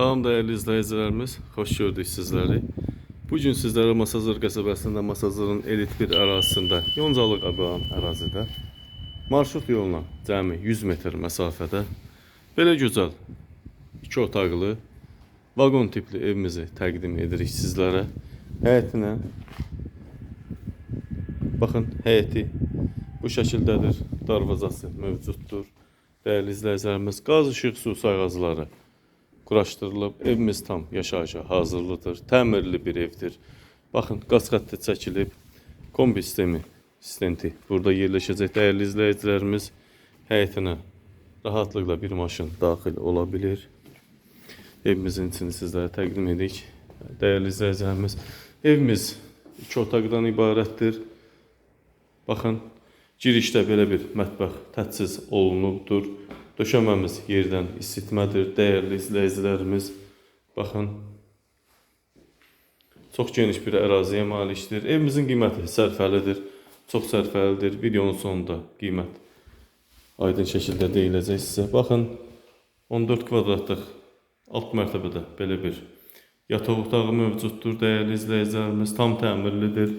Salam değerli izleyicilerimiz, hoş gördük sizleri. Bugün sizlere Masazır qəsəbəsində Masazırın elit bir ərazisində, Yoncalıq adılan ərazidə marşrut yoluna cəmi 100 metr məsafədə belə gözəl iki otaqlı vaqon tipli evimizi təqdim edirik sizlərə. Həyətinə Baxın, həyəti bu şəkildədir. Darvazası mövcuddur. Dəyərli izləyicilərimiz, qaz işıq su sayğacları quraşdırılıb. Evimiz tam yaşayışa hazırlıdır. Təmirli bir evdir. Baxın, qaz xətti çəkilib. Kombi sistemi, stenti burada yerləşəcək. Dəyərli izləyicilərimiz, həyətinə rahatlıqla bir maşın daxil ola bilir. Evimizin içini sizlərə təqdim edirik. Dəyərli izləyicilərimiz, evimiz iki otaqdan ibarətdir. Baxın, girişdə belə bir mətbəx təchiz olunubdur. Döşəməmiz yerdən isitmədir. Dəyərli izləyicilərimiz, baxın. Çox geniş bir əraziyə malikdir. Evimizin qiyməti sərfəlidir. Çox sərfəlidir. Videonun sonunda qiymət aydın şəkildə deyiləcək sizə. Baxın, 14 kvadratlıq alt mərtəbədə belə bir yataq otağı mövcuddur. Dəyərli izləyicilərimiz, tam təmirlidir.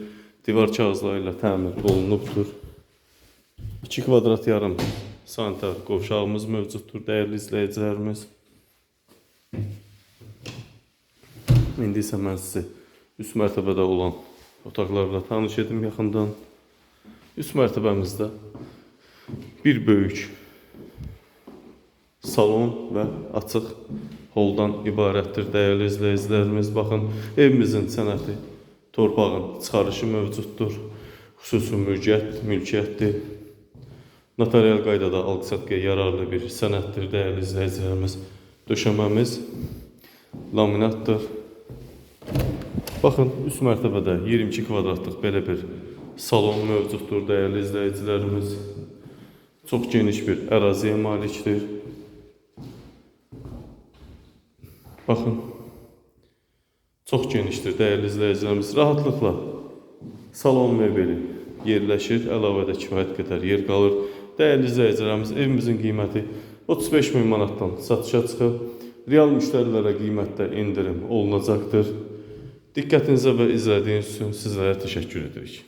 Divar kağızları ilə təmir olunubdur. 2 kvadrat yarım sanitar qovşağımız mövcuddur dəyərli izləyicilərimiz. İndi isə mən sizi üst mərtəbədə olan otaqlarla tanış edim yaxından. Üst mərtəbəmizdə bir böyük salon və açıq holdan ibarətdir dəyərli izləyicilərimiz. Baxın, evimizin sənəti torpağın çıxarışı mövcuddur. Xüsusi mülkiyyət, mülkiyyətdir. Notarial qaydada alqı-satqıya yararlı bir sənəddir dəyərli izləyicilərimiz. Döşəməmiz laminatdır. Baxın, üst mərtəbədə 22 kvadratlıq belə bir salon mövcuddur dəyərli izləyicilərimiz. Çox geniş bir əraziyə malikdir. Baxın, çox genişdir dəyərli izləyicilərimiz. Rahatlıqla salon mebeli yerləşir. Əlavədə kifayət qədər yer qalır. Dəyərli izləyicilərimiz, evimizin qiyməti 35 min manatdan satışa çıxıb. Real müştərilərə qiymətdə endirim olunacaqdır. Diqqətinizə və izlədiyiniz üçün sizlərə təşəkkür edirik.